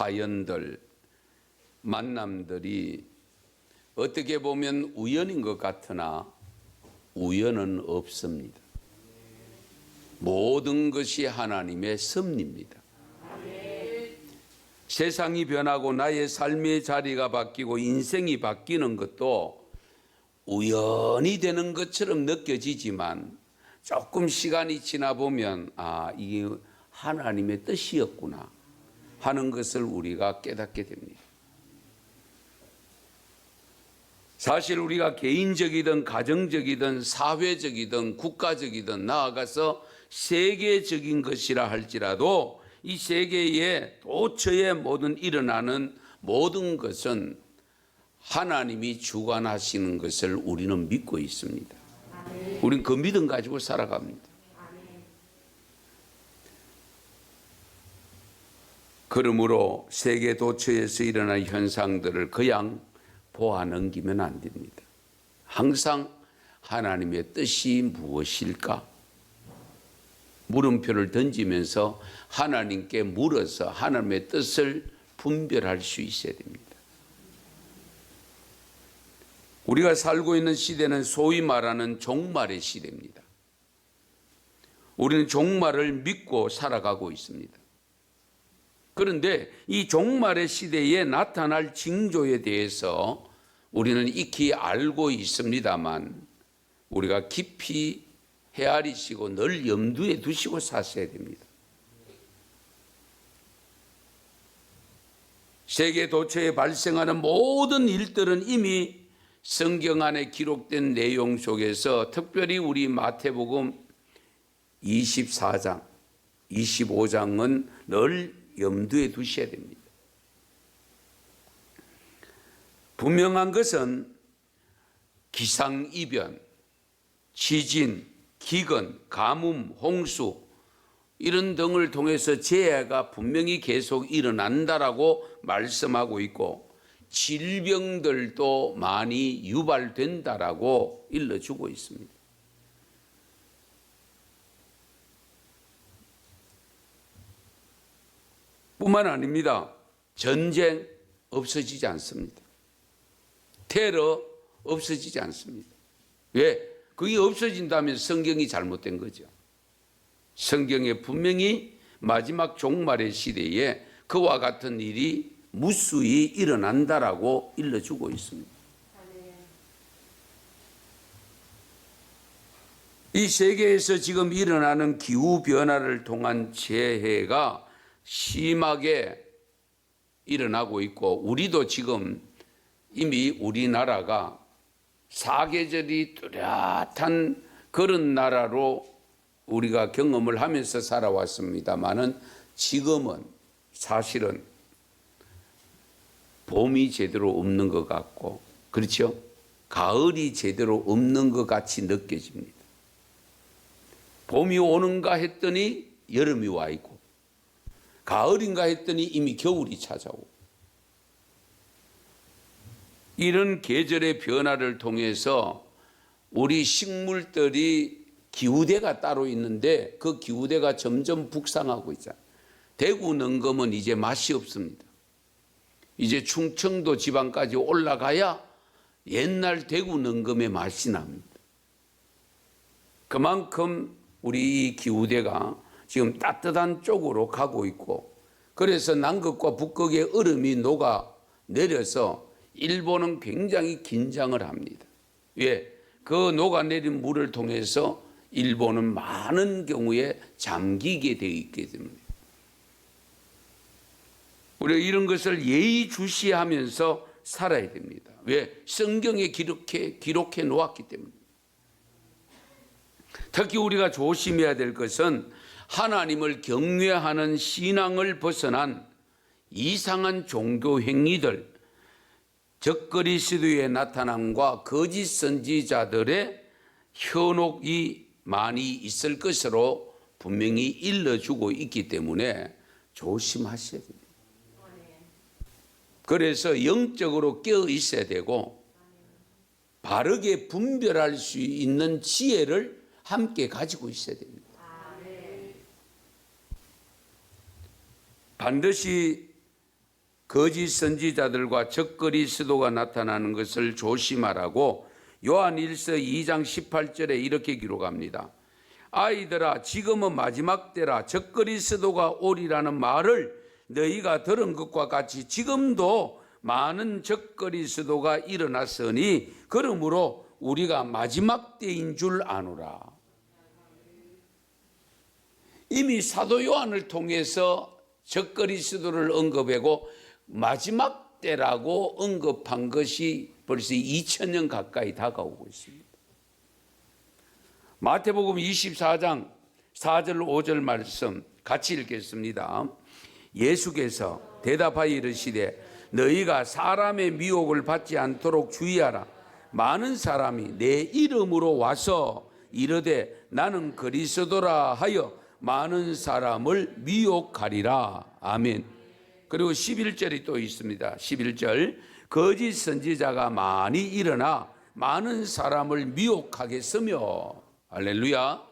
사연들, 만남들이 어떻게 보면 우연인 것 같으나 우연은 없습니다. 모든 것이 하나님의 섭리입니다. 세상이 변하고 나의 삶의 자리가 바뀌고 인생이 바뀌는 것도 우연히 되는 것처럼 느껴지지만 조금 시간이 지나 보면 아, 이게 하나님의 뜻이었구나 하는 것을 우리가 깨닫게 됩니다. 사실 우리가 개인적이든 가정적이든 사회적이든 국가적이든 나아가서 세계적인 것이라 할지라도 이 세계에 도처에 모든 일어나는 모든 것은 하나님이 주관하시는 것을 우리는 믿고 있습니다. 우리는 그 믿음 가지고 살아갑니다. 그러므로 세계 도처에서 일어나는 현상들을 그냥 보아 넘기면 안 됩니다. 항상 하나님의 뜻이 무엇일까? 물음표를 던지면서 하나님께 물어서 하나님의 뜻을 분별할 수 있어야 됩니다. 우리가 살고 있는 시대는 소위 말하는 종말의 시대입니다. 우리는 종말을 믿고 살아가고 있습니다. 그런데 이 종말의 시대에 나타날 징조에 대해서 우리는 익히 알고 있습니다만 우리가 깊이 헤아리시고 늘 염두에 두시고 사셔야 됩니다. 세계 도처에 발생하는 모든 일들은 이미 성경 안에 기록된 내용 속에서 특별히 우리 마태복음 24장, 25장은 늘 염두에 두셔야 됩니다. 분명한 것은 기상이변, 지진, 기근, 가뭄, 홍수 이런 등을 통해서 재해가 분명히 계속 일어난다라고 말씀하고 있고 질병들도 많이 유발된다라고 일러주고 있습니다. 뿐만 아닙니다. 전쟁 없어지지 않습니다. 테러 없어지지 않습니다. 왜? 그게 없어진다면 성경이 잘못된 거죠. 성경에 분명히 마지막 종말의 시대에 그와 같은 일이 무수히 일어난다라고 일러주고 있습니다. 이 세계에서 지금 일어나는 기후 변화를 통한 재해가 심하게 일어나고 있고 우리도 지금 이미 우리나라가 사계절이 뚜렷한 그런 나라로 우리가 경험을 하면서 살아왔습니다만은 지금은 사실은 봄이 제대로 없는 것 같고 그렇죠? 가을이 제대로 없는 것 같이 느껴집니다. 봄이 오는가 했더니 여름이 와 있고 가을인가 했더니 이미 겨울이 찾아오고 이런 계절의 변화를 통해서 우리 식물들이 기후대가 따로 있는데 그 기후대가 점점 북상하고 있잖아요. 대구 능검은 이제 맛이 없습니다. 이제 충청도 지방까지 올라가야 옛날 대구 능검의 맛이 납니다. 그만큼 우리 이 기후대가 지금 따뜻한 쪽으로 가고 있고 그래서 남극과 북극의 얼음이 녹아 내려서 일본은 굉장히 긴장을 합니다. 왜? 그 녹아내린 물을 통해서 일본은 많은 경우에 잠기게 되어 있기 때문에. 우리가 이런 것을 예의주시하면서 살아야 됩니다. 왜? 성경에 기록해, 기록해 놓았기 때문에. 특히 우리가 조심해야 될 것은 하나님을 경외하는 신앙을 벗어난 이상한 종교 행위들, 적그리스도의 나타남과 거짓 선지자들의 현혹이 많이 있을 것으로 분명히 일러주고 있기 때문에 조심하셔야 됩니다. 그래서 영적으로 깨어 있어야 되고 바르게 분별할 수 있는 지혜를 함께 가지고 있어야 됩니다. 반드시 거짓 선지자들과 적거리 스도가 나타나는 것을 조심하라고 요한 1서 2장 18절에 이렇게 기록합니다. 아이들아 지금은 마지막 때라 적거리 스도가 오리라는 말을 너희가 들은 것과 같이 지금도 많은 적거리 스도가 일어났으니 그러므로 우리가 마지막 때인 줄 아노라. 이미 사도 요한을 통해서 적거리 스도를 언급하고 마지막 때라고 언급한 것이 벌써 2000년 가까이 다가오고 있습니다. 마태복음 24장 4절 5절 말씀 같이 읽겠습니다. 예수께서 대답하여 이르시되 너희가 사람의 미혹을 받지 않도록 주의하라. 많은 사람이 내 이름으로 와서 이르되 나는 그리스도라 하여 많은 사람을 미혹하리라. 아멘. 그리고 11절이 또 있습니다. 11절. 거짓 선지자가 많이 일어나 많은 사람을 미혹하겠으며. 할렐루야.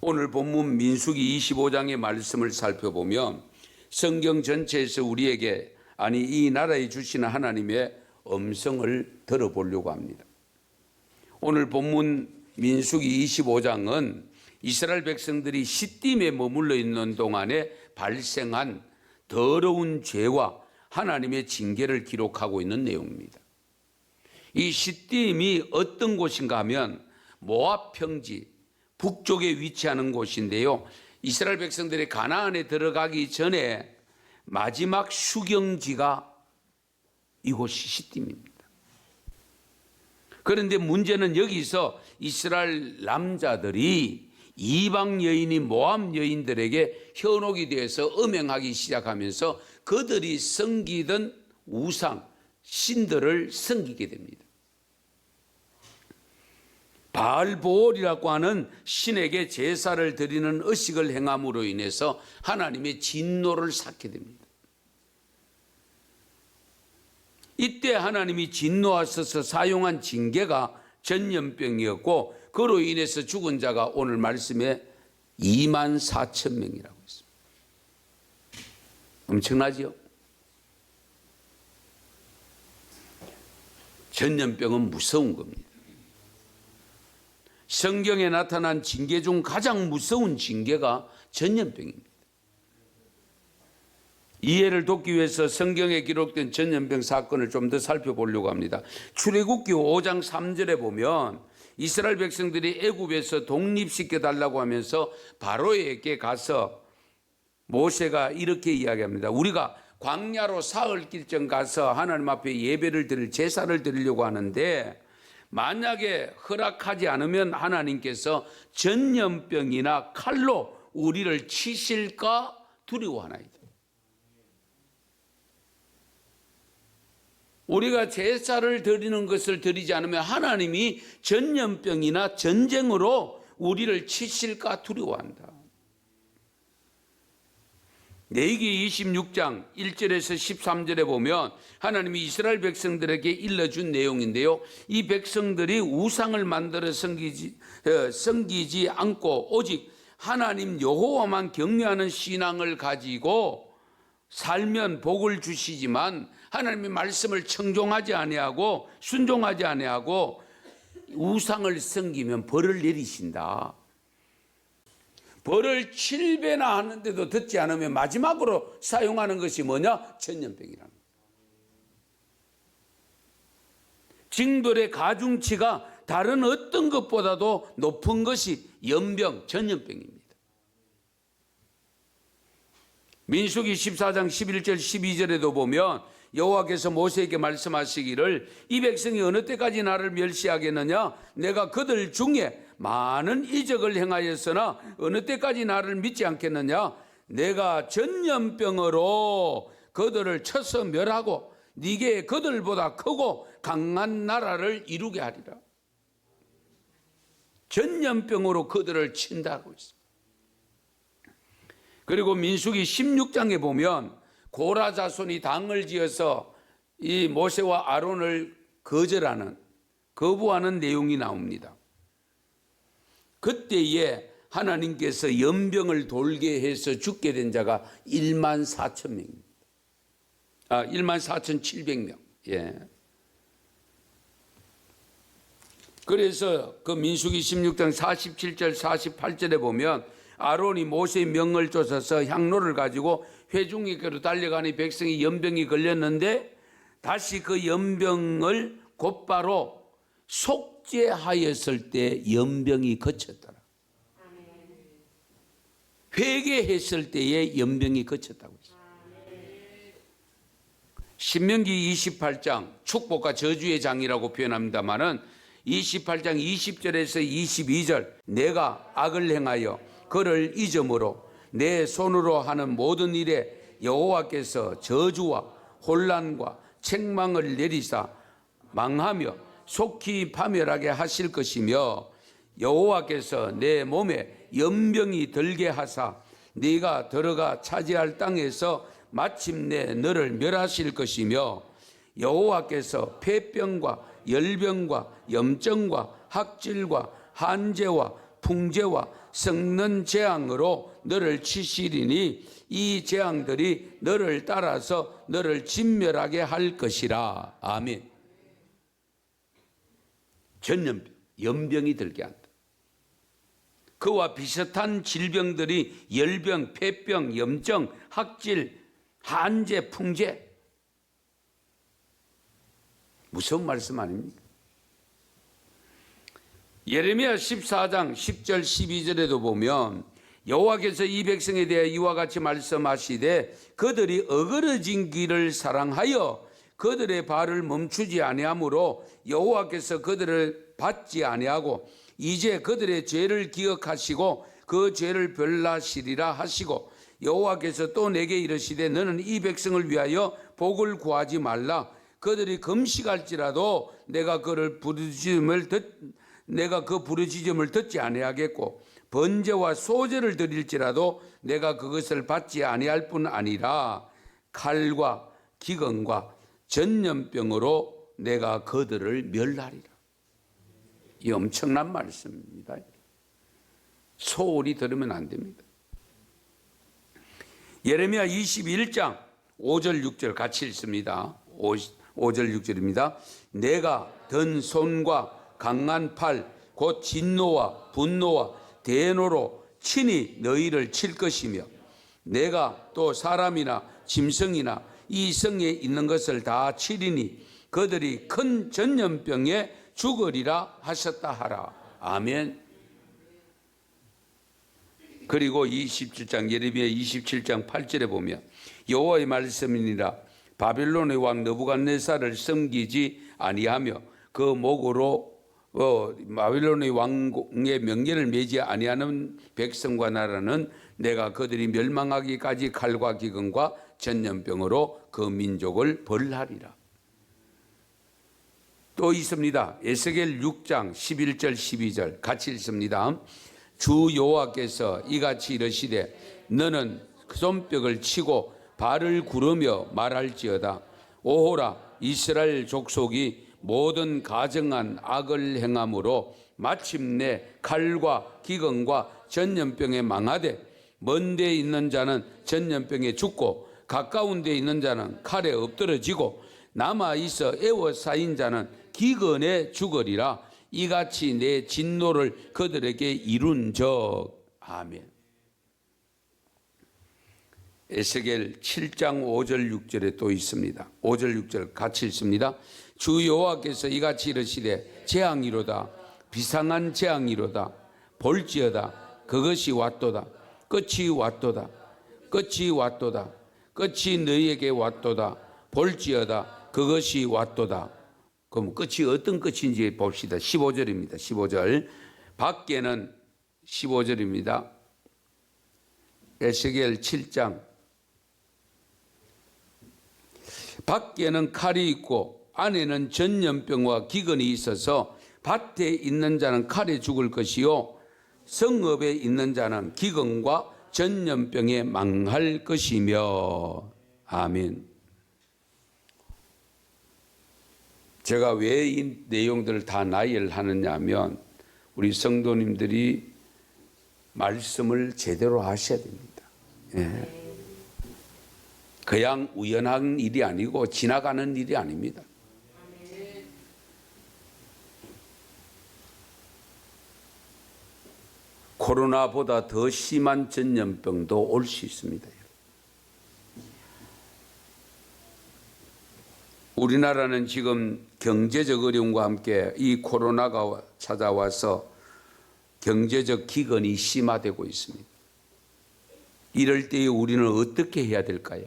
오늘 본문 민수기 25장의 말씀을 살펴보면 성경 전체에서 우리에게 아니 이 나라에 주시는 하나님의 음성을 들어보려고 합니다. 오늘 본문 민수기 25장은 이스라엘 백성들이 시딤에 머물러 있는 동안에 발생한 더러운 죄와 하나님의 징계를 기록하고 있는 내용입니다. 이 시딤이 어떤 곳인가 하면 모압 평지 북쪽에 위치하는 곳인데요. 이스라엘 백성들이 가나안에 들어가기 전에 마지막 수경지가 이곳이 시딤입니다. 그런데 문제는 여기서 이스라엘 남자들이 이방 여인이 모함 여인들에게 현혹이 되어서 음행하기 시작하면서 그들이 섬기던 우상 신들을 섬기게 됩니다. 바알보올이라고 하는 신에게 제사를 드리는 의식을 행함으로 인해서 하나님의 진노를 샀게 됩니다. 이때 하나님이 진노하셔서 사용한 징계가 전염병이었고 그로 인해서 죽은 자가 오늘 말씀에 2만 4천 명이라고 했습니다. 엄청나지요? 전염병은 무서운 겁니다. 성경에 나타난 징계 중 가장 무서운 징계가 전염병입니다. 이해를 돕기 위해서 성경에 기록된 전염병 사건을 좀 더 살펴보려고 합니다. 출애굽기 5장 3절에 보면 이스라엘 백성들이 애굽에서 독립시켜 달라고 하면서 바로에게 가서 모세가 이렇게 이야기합니다. 우리가 광야로 사흘 길정 가서 하나님 앞에 예배를 드릴 제사를 드리려고 하는데 만약에 허락하지 않으면 하나님께서 전염병이나 칼로 우리를 치실까 두려워하나이다. 우리가 제사를 드리는 것을 드리지 않으면 하나님이 전염병이나 전쟁으로 우리를 치실까 두려워한다. 내기 26장 1절에서 13절에 보면 하나님이 이스라엘 백성들에게 일러준 내용인데요. 이 백성들이 우상을 만들어 섬기지, 어, 섬기지 않고 오직 하나님 여호와만 경외하는 신앙을 가지고 살면 복을 주시지만 하나님의 말씀을 청종하지 아니하고 순종하지 아니하고 우상을 섬기면 벌을 내리신다. 벌을 7배나 하는데도 듣지 않으면 마지막으로 사용하는 것이 뭐냐? 거예요. 징벌의 가중치가 다른 어떤 것보다도 높은 것이 연병, 전염병입니다. 민수기 14장 11절 12절에도 보면 여호와께서 모세에게 말씀하시기를 이 백성이 어느 때까지 나를 멸시하겠느냐? 내가 그들 중에 많은 이적을 행하였으나 어느 때까지 나를 믿지 않겠느냐? 내가 전염병으로 그들을 쳐서 멸하고 네게 그들보다 크고 강한 나라를 이루게 하리라. 전염병으로 그들을 친다고 있습니다. 그리고 민수기 16장에 보면 고라 자손이 당을 지어서 이 모세와 아론을 거절하는 거부하는 내용이 나옵니다. 그때에 하나님께서 연병을 돌게 해서 죽게 된 자가 1만 4천 명입니다. 아, 1만 4천 7백 명. 예. 그래서 그 민수기 16장 47절 48절에 보면 아론이 모세의 명을 쫓아서 향로를 가지고 회중에게로 달려가니 백성이 연병이 걸렸는데 다시 그 연병을 곧바로 속죄하였을 때 연병이 그쳤더라. 회개했을 때에 연병이 그쳤다고 했어요. 신명기 28장 축복과 저주의 장이라고 표현합니다만은 28장 20절에서 22절 내가 악을 행하여 그를 잊음으로 내 손으로 하는 모든 일에 여호와께서 저주와 혼란과 책망을 내리사 망하며 속히 파멸하게 하실 것이며 여호와께서 내 몸에 연병이 들게 하사 네가 들어가 차지할 땅에서 마침내 너를 멸하실 것이며 여호와께서 폐병과 열병과 염증과 학질과 한재와 풍재와 썩는 재앙으로 너를 치시리니 이 재앙들이 너를 따라서 너를 진멸하게 할 것이라 아멘. 전염병, 연병이 들게 한다. 그와 비슷한 질병들이 열병, 폐병, 염증, 학질, 한재, 풍재. 무서운 말씀 아닙니까? 예레미야 14장 10절 12절에도 보면 여호와께서 이 백성에 대해 이와 같이 말씀하시되 그들이 어그러진 길을 사랑하여 그들의 발을 멈추지 아니하므로 여호와께서 그들을 받지 아니하고 이제 그들의 죄를 기억하시고 그 죄를 별나시리라 하시고 여호와께서 또 내게 이르시되 너는 이 백성을 위하여 복을 구하지 말라. 그들이 금식할지라도 내가 그를 부르짖음을 듣 내가 그 부르짖음을 듣지 아니하겠고 번제와 소제를 드릴지라도 내가 그것을 받지 아니할 뿐 아니라 칼과 기근과 전염병으로 내가 그들을 멸하리라. 이 엄청난 말씀입니다. 소홀히 들으면 안 됩니다. 예레미야 21장 5절 6절 같이 읽습니다. 5 절 6절입니다. 내가 든 손과 강한 팔, 곧 진노와 분노와 대노로 친히 너희를 칠 것이며 내가 또 사람이나 짐승이나 이 성에 있는 것을 다 치리니 그들이 큰 전염병에 죽으리라 하셨다 하라. 아멘. 그리고 27장 예레미야 27장 8절에 보면 여호와의 말씀이니라 바빌론의 왕 느부갓네살을 섬기지 아니하며 그 목으로 어, 바빌론의 왕의 명예를 매지 아니하는 백성과 나라는 내가 그들이 멸망하기까지 칼과 기근과 전염병으로 그 민족을 벌하리라. 또 있습니다. 에스겔 6장 11절 12절 같이 읽습니다. 주 여호와께서 이같이 이르시되 너는 손뼉을 치고 발을 구르며 말할지어다 오호라 이스라엘 족속이 모든 가정한 악을 행함으로 마침내 칼과 기근과 전염병에 망하되 먼 데 있는 자는 전염병에 죽고 가까운 데 있는 자는 칼에 엎드러지고 남아 있어 애워싸인 자는 기근에 죽으리라 이같이 내 진노를 그들에게 이룬 적 아멘. 에스겔 7장 5절 6절에 또 있습니다. 5절 6절 같이 읽습니다. 주 여호와께서 이같이 이르시되 재앙이로다 비상한 재앙이로다 볼지어다 그것이 왔도다 끝이 왔도다 끝이 왔도다 끝이 너희에게 왔도다 볼지어다 그것이 왔도다. 그럼 끝이 어떤 끝인지 봅시다. 15절입니다. 15절. 밖에는 15절입니다. 에스겔 7장. 밖에는 칼이 있고 안에는 전염병과 기근이 있어서 밭에 있는 자는 칼에 죽을 것이요 성읍에 있는 자는 기근과 전염병에 망할 것이며 아멘. 제가 왜 이 내용들을 다 나열하느냐 하면 우리 성도님들이 말씀을 제대로 하셔야 됩니다. 예. 그냥 우연한 일이 아니고 지나가는 일이 아닙니다. 코로나보다 더 심한 전염병도 올 수 있습니다. 우리나라는 지금 경제적 어려움과 함께 이 코로나가 찾아와서 경제적 기근이 심화되고 있습니다. 이럴 때에 우리는 어떻게 해야 될까요?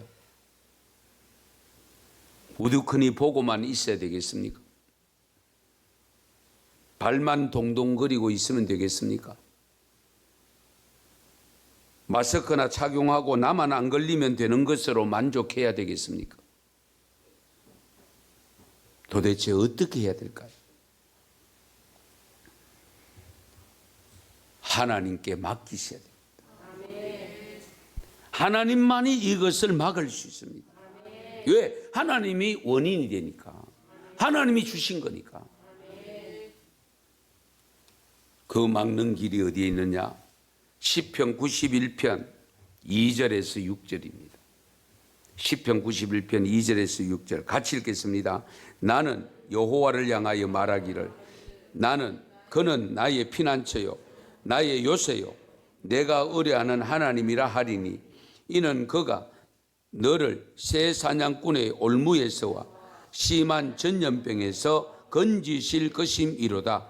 우두커니 보고만 있어야 되겠습니까? 발만 동동거리고 있으면 되겠습니까? 마스크나 착용하고 나만 안 걸리면 되는 것으로 만족해야 되겠습니까? 도대체 어떻게 해야 될까요? 하나님께 맡기셔야 됩니다. 하나님만이 이것을 막을 수 있습니다. 왜? 하나님이 원인이 되니까. 하나님이 주신 거니까. 그 막는 길이 어디에 있느냐? 10편 91편 2절에서 6절입니다. 10편 91편 2절에서 6절 같이 읽겠습니다. 나는 여호와를 향하여 말하기를 나는 그는 나의 피난처요 나의 요새요 내가 의뢰하는 하나님이라 하리니 이는 그가 너를 새 사냥꾼의 올무에서와 심한 전염병에서 건지실 것임이로다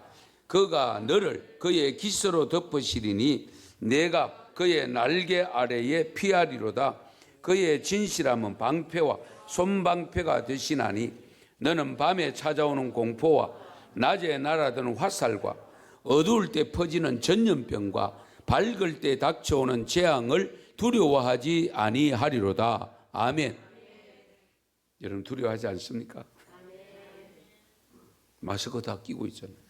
그가 너를 그의 기스로 덮으시리니 내가 그의 날개 아래에 피하리로다 그의 진실함은 방패와 손방패가 되시나니 너는 밤에 찾아오는 공포와 낮에 날아드는 화살과 어두울 때 퍼지는 전염병과 밝을 때 닥쳐오는 재앙을 두려워하지 아니하리로다. 아멘. 여러분 두려워하지 않습니까? 마스크 다 끼고 있잖아요.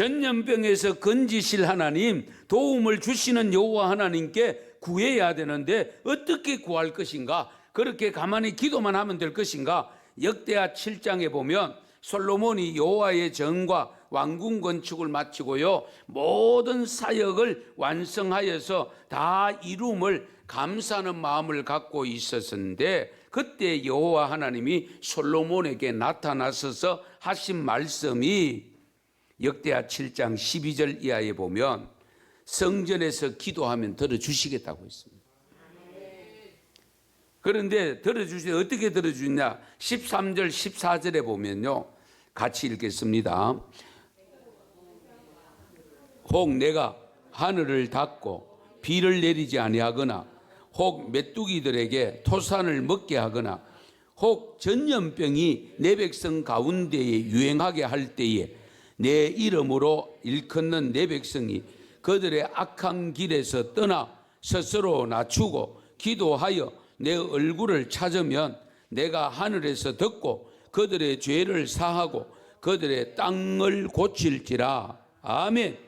전염병에서 건지실 하나님, 도움을 주시는 여호와 하나님께 구해야 되는데 어떻게 구할 것인가? 그렇게 가만히 기도만 하면 될 것인가? 역대하 7장에 보면 솔로몬이 여호와의 정과 왕궁 건축을 마치고요. 모든 사역을 완성하여서 다 이룸을 감사하는 마음을 갖고 있었는데 그때 여호와 하나님이 솔로몬에게 나타나셔서 하신 말씀이 역대하 7장 12절 이하에 보면 성전에서 기도하면 들어주시겠다고 했습니다. 그런데 들어주시 어떻게 들어주냐? 13절 14절에 보면요. 같이 읽겠습니다. 혹 내가 하늘을 닫고 비를 내리지 아니하거나 혹 메뚜기들에게 토산을 먹게 하거나 혹 전염병이 내 백성 가운데에 유행하게 할 때에 내 이름으로 일컫는 내 백성이 그들의 악한 길에서 떠나 스스로 낮추고 기도하여 내 얼굴을 찾으면 내가 하늘에서 듣고 그들의 죄를 사하고 그들의 땅을 고칠지라. 아멘.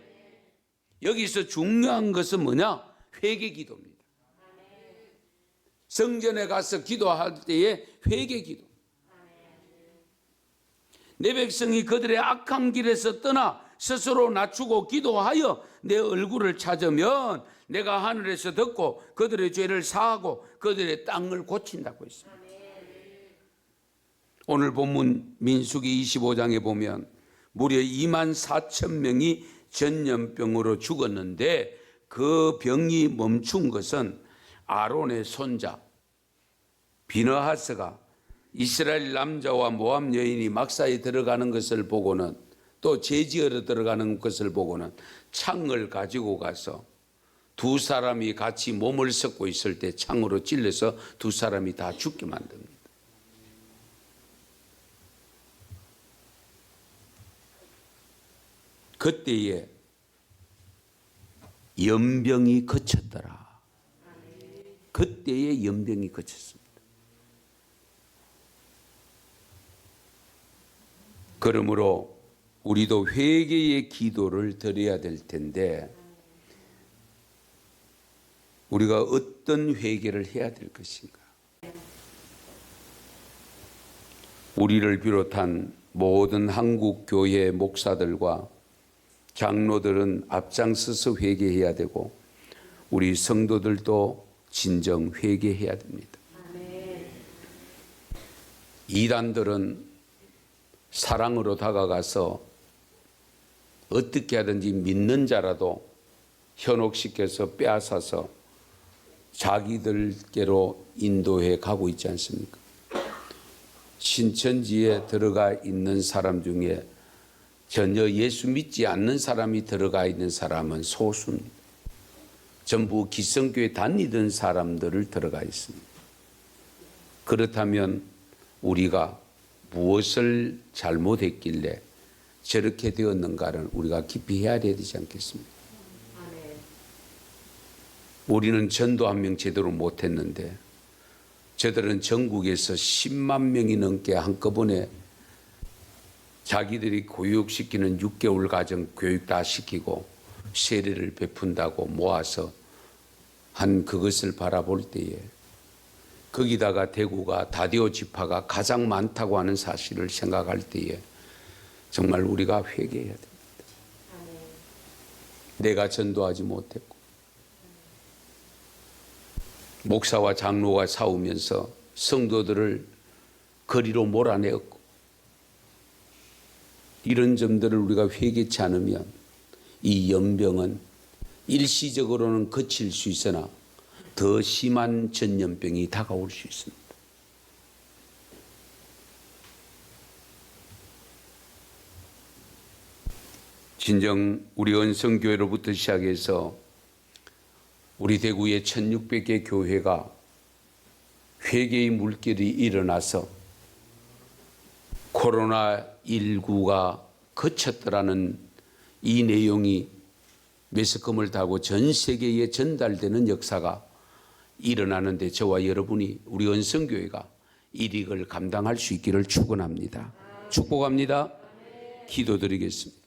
여기서 중요한 것은 뭐냐? 회개 기도입니다. 성전에 가서 기도할 때에 회개 기도. 내 백성이 그들의 악한 길에서 떠나 스스로 낮추고 기도하여 내 얼굴을 찾으면 내가 하늘에서 듣고 그들의 죄를 사하고 그들의 땅을 고친다고 했습니다. 오늘 본문 민수기 25장에 보면 무려 2만 4천 명이 전염병으로 죽었는데 그 병이 멈춘 것은 아론의 손자 비너하스가 이스라엘 남자와 모함 여인이 막사에 들어가는 것을 보고는 또 제지어로 들어가는 것을 보고는 창을 가지고 가서 두 사람이 같이 몸을 섞고 있을 때 창으로 찔러서 두 사람이 다 죽게 만듭니다. 그때에 연병이 그쳤더라. 그때에 연병이 그쳤습니다. 그러므로 우리도 회개의 기도를 드려야 될 텐데 우리가 어떤 회개를 해야 될 것인가? 우리를 비롯한 모든 한국 교회 목사들과 장로들은 앞장서서 회개해야 되고 우리 성도들도 진정 회개해야 됩니다. 이단들은 사랑으로 다가가서 어떻게 하든지 믿는 자라도 현혹시켜서 빼앗아서 자기들께로 인도해 가고 있지 않습니까? 신천지에 들어가 있는 사람 중에 전혀 예수 믿지 않는 사람이 들어가 있는 사람은 소수입니다. 전부 기성교회 다니던 사람들을 들어가 있습니다. 그렇다면 우리가 무엇을 잘못했길래 저렇게 되었는가를 우리가 깊이 해야 되지 않겠습니까? 우리는 전도 한 명 제대로 못했는데 저들은 전국에서 10만 명이 넘게 한꺼번에 자기들이 교육시키는 6개월 과정 교육 다 시키고 세례를 베푼다고 모아서 한 그것을 바라볼 때에 거기다가 대구가 다디오 지파가 가장 많다고 하는 사실을 생각할 때에 정말 우리가 회개해야 됩니다. 내가 전도하지 못했고 목사와 장로가 싸우면서 성도들을 거리로 몰아내었고 이런 점들을 우리가 회개치 않으면 이 연병은 일시적으로는 그칠 수 있으나 더 심한 전염병이 다가올 수 있습니다. 진정 우리 은성교회로부터 시작해서 우리 대구의 1600개 교회가 회개의 물결이 일어나서 코로나19가 그쳤더라는 이 내용이 매스컴을 타고 전 세계에 전달되는 역사가 일어나는데 저와 여러분이 우리 은성교회가 일익을 감당할 수 있기를 축원합니다. 축복합니다. 기도드리겠습니다.